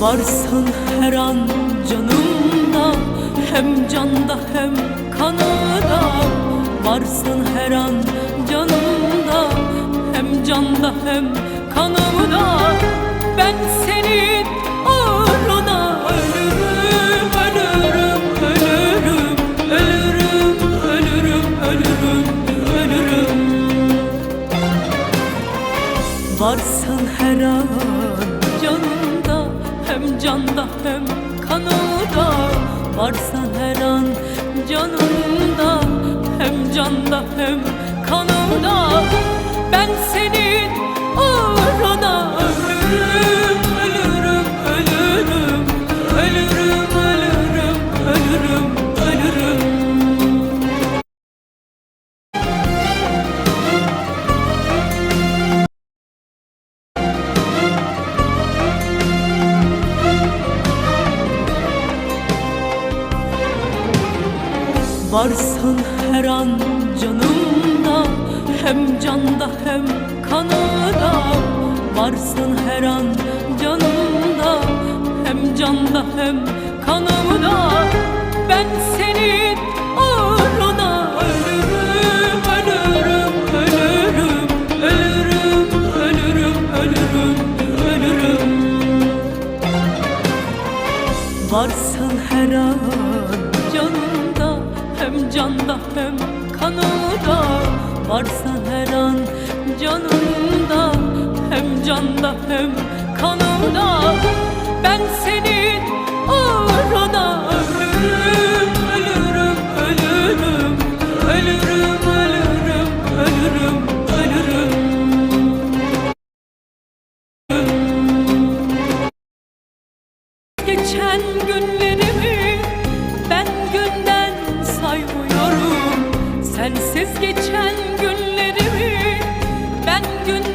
Varsın her an canımda Hem canda hem kanada. Varsın her an canımda Hem canda hem kanımda. Ben senin uğruna ölürüm Ölürüm, ölürüm, ölürüm, ölürüm, ölürüm, ölürüm. Her an canda hem kanımda Varsın her an canımda Hem canda hem kanımda Ben senin Varsın her an canımda Hem canda hem kanada Varsın her an canımda Hem canda hem kanımda. Ben senin uğruna ölürüm Ölürüm, ölürüm, ölürüm, ölürüm, ölürüm, ölürüm. Varsın her an Hem canda hem kanımda Varsın her an canımda Hem canda hem kanımda Ben senin uğruna ölürüm Ölürüm, ölürüm Ölürüm, ölürüm, ölürüm, ölürüm. Geçen gün geçen günlerimi ben gün